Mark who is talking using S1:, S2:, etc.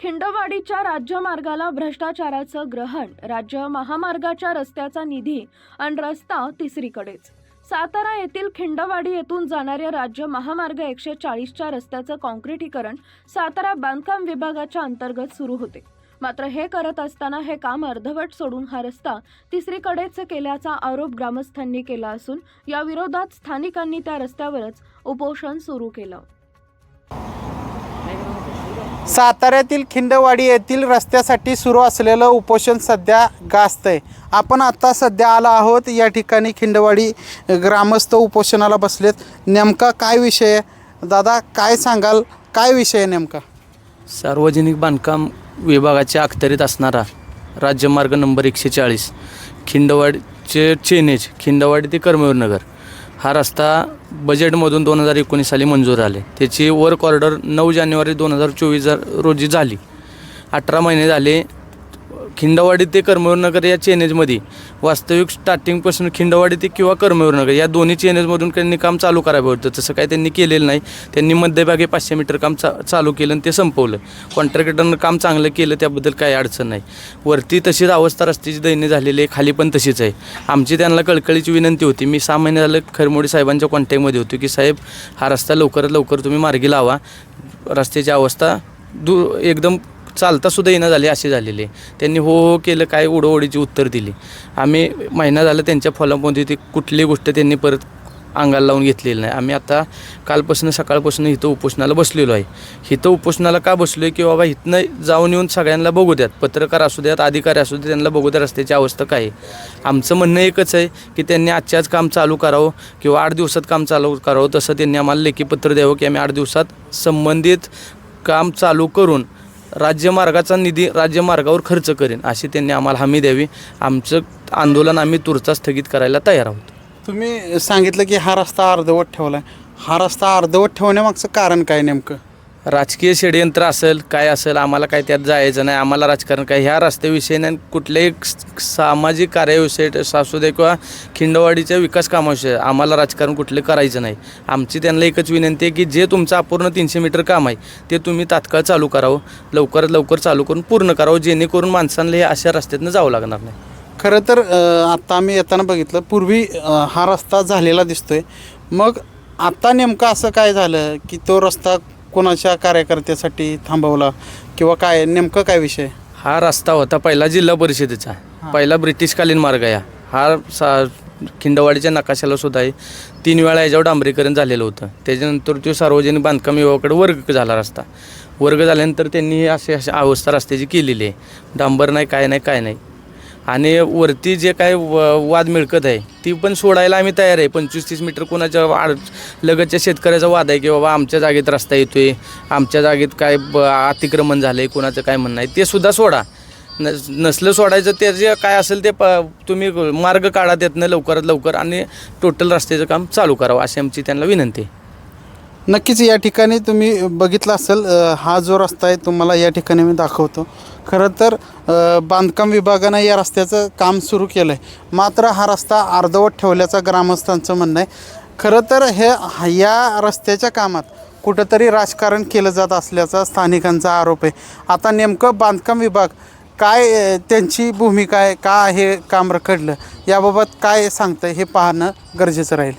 S1: खिंडवाडीच्या राज्यमार्गाला भ्रष्टाचाराचं ग्रहण. राज्य महामार्गाच्या रस्त्याचा निधी आणि रस्ता तिसरीकडेच. सातारा येथील खिंडवाडी येथून जाणाऱ्या राज्य महामार्ग एकशे चाळीसच्या रस्त्याचं काँक्रिटीकरण सातारा बांधकाम विभागाच्या अंतर्गत सुरू होते. मात्र हे करत असताना हे काम अर्धवट सोडून हा रस्ता तिसरीकडेच केल्याचा आरोप ग्रामस्थांनी केला असून या विरोधात स्थानिकांनी त्या रस्त्यावरच उपोषण सुरू केलं.
S2: साताऱ्यातील खिंडवाडी येथील रस्त्यासाठी सुरू असलेलं उपोषण सध्या गाजतंय. आपण आत्ता सध्या आला आहोत या ठिकाणी खिंडवाडी ग्रामस्थ उपोषणाला बसलेत. नेमका काय विषय दादा काय सांगाल? काय विषय आहे नेमका?
S3: सार्वजनिक बांधकाम विभागाच्या अखत्यारीत असणारा राज्यमार्ग नंबर एकशे चाळीस खिंडवाडीचे चेनेज खिंडवाडी ते कर्मवीरनगर हा रस्ता बजेटमधून दोन हजार एकोणीस साली मंजूर आले त्याची वर्क ऑर्डर नऊ जानेवारी दोन हजार चोवीस रोजी झाली. अठरा महिने झाले खिंडवाडी ते कर्मवीरनगर या चेनेजमध्ये वास्तविक स्टार्टिंगपासून खिंडवाडी ते किंवा कर्मवीरनगर या दोन्ही चेनेजमधून त्यांनी काम चालू करावं होतं. तसं काय त्यांनी केलेलं नाही. त्यांनी मध्यभागी पाचशे मीटर काम चा चालू केलं आणि ते संपवलं. कॉन्ट्रॅक्टरनं काम चांगलं केलं त्याबद्दल काही अडचण नाही. वरती तशीच अवस्था रस्त्याची दैन्य झालेली आहे खाली पण तशीच आहे. आमची त्यांना कळकळीची विनंती होती. मी सहा महिने झालं खरमोडी साहेबांच्या कॉन्टॅक्टमध्ये होतो की साहेब हा रस्ता लवकरात लवकर तुम्ही मार्गी लावा. रस्त्याची अवस्था दू एकदम चालता सुद्धा येणं झाले असे झालेले. आहे त्यांनी हो हो केलं काय उडोओडीची उत्तर दिली. आम्ही महिना झाला त्यांच्या फॉलोअपमध्ये ती कुठलीही गोष्ट त्यांनी परत अंगाला लावून घेतलेली नाही. आम्ही आता कालपासून सकाळपासून इथं उपोषणाला बसलेलो आहे. इथं उपोषणाला का बसलो आहे की बाबा इथनं जाऊन येऊन सगळ्यांना बघू द्यात. पत्रकार असू द्यात अधिकारी असू द्यात त्यांना बघू द्या रस्त्याची अवस्था काय आहे. आमचं म्हणणं एकच आहे की त्यांनी आजच्याच काम चालू करावं किंवा आठ दिवसात काम चालू करावं. तसं त्यांनी आम्हाला लेखी पत्र द्यावं की आम्ही आठ दिवसात संबंधित काम चालू करून राज्यमार्गाचा निधी राज्यमार्गावर खर्च करेन अशी त्यांनी आम्हाला हमी द्यावी. आमचं आंदोलन आम्ही तुरचा स्थगित करायला तयार आहोत.
S2: तुम्ही सांगितलं की हा रस्ता अर्धवट ठेवला आहे हा रस्ता अर्धवट ठेवण्यामागचं कारण काय नेमकं?
S3: राजकीय षडयंत्र असेल काय असेल आम्हाला काय त्यात जायचं नाही. आम्हाला राजकारण काय ह्या रस्त्याविषयी नाही कुठल्याही सामाजिक कार्याविषयी असू दे किंवा खिंडवाडीच्या विकास कामाविषयी आम्हाला राजकारण कुठले करायचं नाही. आमची त्यांना एकच विनंती आहे की जे तुमचं अपूर्ण तीनशे मीटर काम आहे ते तुम्ही तात्काळ चालू करावं लवकरात लवकर चालू करून पूर्ण करावं जेणेकरून माणसांना हे अशा रस्त्यातनं जावं लागणार नाही.
S2: खरं तर आत्ता आम्ही येताना बघितलं पूर्वी हा रस्ता झालेला दिसतोय. मग आत्ता नेमकं असं काय झालं की तो रस्ता कोणाच्या कार्यकर्त्यासाठी थांबवला? किंवा काय नेमकं काय विषय?
S3: हा रस्ता होता पहिला जिल्हा परिषदेचा. पहिला ब्रिटिशकालीन मार्ग आहे हा सा खिंडवाडीच्या नकाशाला सुद्धा आहे तीन वेळा याच्यावर डांबरीकरण झालेलं होतं. त्याच्यानंतर तो सार्वजनिक बांधकाम विभागाकडे वर्ग झाला रस्ता. वर्ग झाल्यानंतर त्यांनी ही अशी अशी अवस्था रस्त्याची केलेली आहे. डांबर नाही काय नाही काय नाही. आणि वरती जे काय व- वाद मिळकत आहे ती पण सोडायला आम्ही तयार आहे. पंचवीस तीस मीटर कोणाच्या आड लगतच्या शेतकऱ्याचा वाद आहे की बाबा आमच्या जागेत रस्ता येतोय आमच्या जागेत काय ब अतिक्रमण झालं आहे कोणाचं काय म्हणणं आहे ते सुद्धा सोडा. नस नसलं सोडायचं ते जे काय असेल ते प तुम्ही मार्ग काढा त्यातनं लवकरात लवकर आणि टोटल रस्त्याचं काम चालू करावं अशी आमची त्यांना विनंती आहे.
S2: नक्कीच या ठिकाणी तुम्ही बघितलं असेल हा जो रस्ता आहे तुम्हाला या ठिकाणी मी दाखवतो. खरं तर बांधकाम विभागानं या रस्त्याचं काम सुरू केलं आहे मात्र हा रस्ता अर्धवट ठेवल्याचं ग्रामस्थांचं म्हणणं आहे. खरं तर हे या रस्त्याच्या कामात कुठंतरी राजकारण केलं जात असल्याचा स्थानिकांचा आरोप आहे. आता नेमकं बांधकाम विभाग काय त्यांची भूमिका आहे का हे काम रखडलं याबाबत काय सांगतं हे पाहणं गरजेचं राहील.